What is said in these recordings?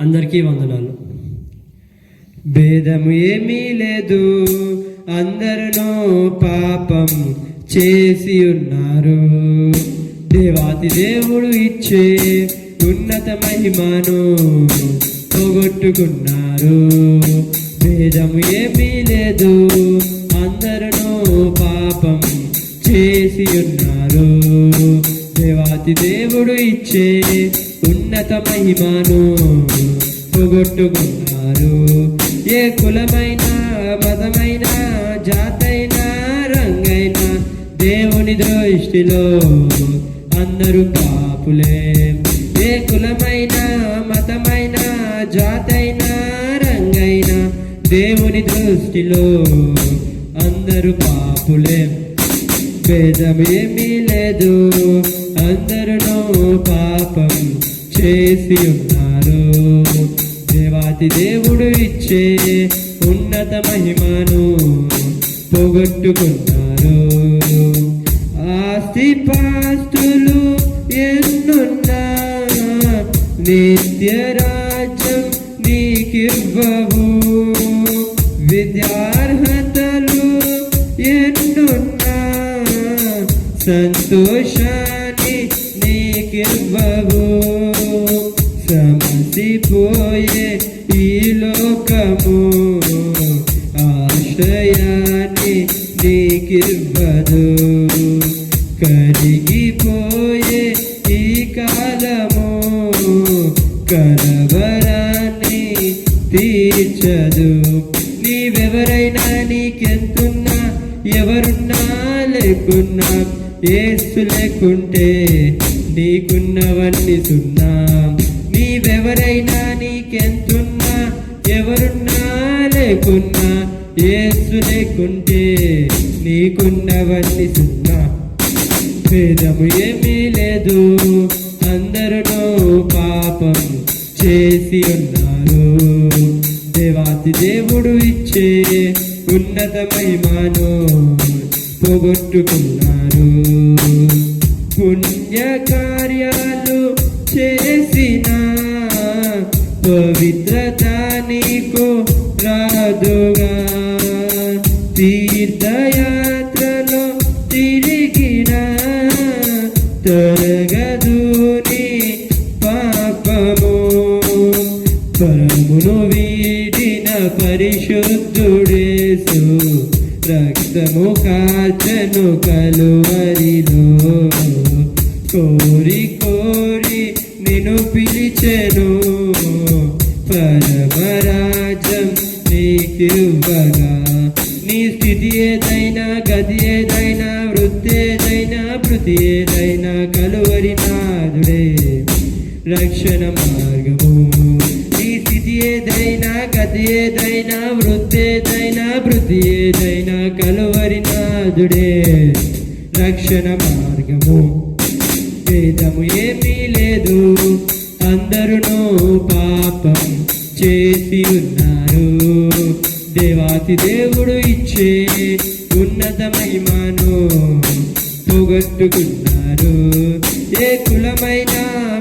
అందరికీ వందనాలు. భేదము ఏమీ లేదు. అందరూ పాపం చేసి ఉన్నారు. దేవాతి దేవుడు ఇచ్చే ఉన్నత మహిమను పోగొట్టుకున్నారు. భేదము ఏమీ లేదు. అందరూ పాపం చేసి ఉన్నారు. దేవాతి దేవుడు ఇచ్చే ఉన్నత మహిమను పోగొట్టుకున్నారు. ఏ కులమైన మతమైన జాతైన రంగైన దేవుని దృష్టిలో అందరూ పాపులే ఏ కులమైన మతమైన జాతైన రంగైన దేవుని దృష్టిలో అందరూ పాపులే భేదమేమీ లేదు అందరూ పాపం. చేసి ఉన్నారు దేవాతి దేవుడు ఇచ్చే ఉన్నత మహిమను పోగొట్టుకున్నారు. ఆస్తి పాస్తులు ఎన్నున్నా నిత్య రాజ్యం నీకివ్వవు. విద్యార్హతలు ఎన్నున్నా సంతోష నీకివ్వదు కరిగిపోయే ఈ కాలము కలవరాన్ని తీర్చదు. నీవెవరైనా నీకెంతున్నా ఎవరున్నా లేకున్నా ఏసు లేకుంటే నీకున్నవన్నీ సున్నా. నీవెవరైనా నీకెంతున్నా ఎవరున్నా లేకున్నా ఏసు లేకుంటే నీకున్నవన్నీ సున్నా. భేదము ఏమీ లేదు. అందరూ పాపం చేసి ఉన్నారు. దేవాతి దేవుడు ఇచ్చే ఉన్నత మహిమను పోగొట్టుకున్నారు. పుణ్య కార్యాలు చేసిన పవిత్రత నీకు రాదుగా. తీర్థయాత్రలో తిరిగిన తరగదుని పాపము. పరమును వీడిన పరిశుద్ధుడేసు రక్తము కాచను కలువరిలో. కోరి కోరి నిను పిలిచెను పరమరాజం నీకివ్వగా నీ స్థితి ఏదైనా గది ఏదైనా వృత్తి ఏదైనా ప్రతి ఏదైనా కలువరి నాదుడే రక్షణ మార్గము. నీ స్థితి ఏదైనా గది ఏదైనా వృత్తి ఏదైనా ప్రతి ఏదైనా కలువరి నాదుడే రక్షణ మార్గము. భేదము ఏమీ లేదు. అందరూ పాపం చేసి ఉన్నారు. దేవాతి దేవుడు ఇచ్చే ఉన్నత పోగొట్టుకున్నారు. ఏ కులమైన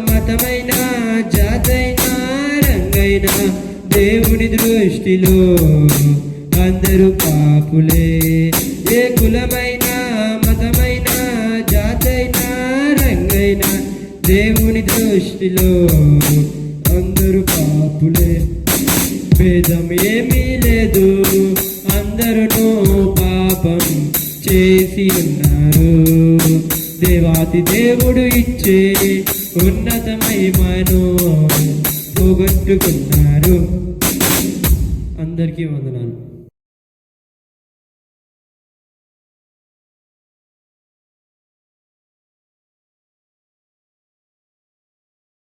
మతమైన జాతైన రంగైనా దేవుని దృష్టిలో అందరూ పాపులే. ఏ కులమైన మతమైన జాతైన రంగైనా దేవుని దృష్టిలో అందరూ పాపులే. భేదం ఏమీ లేదు. అందరూ పాపం చేసి ఉన్నారు దేవాతి దేవుడు ఇచ్చే ఉన్నతమయమను పోగొట్టుకున్నారు. అందరికీ వందనాలు.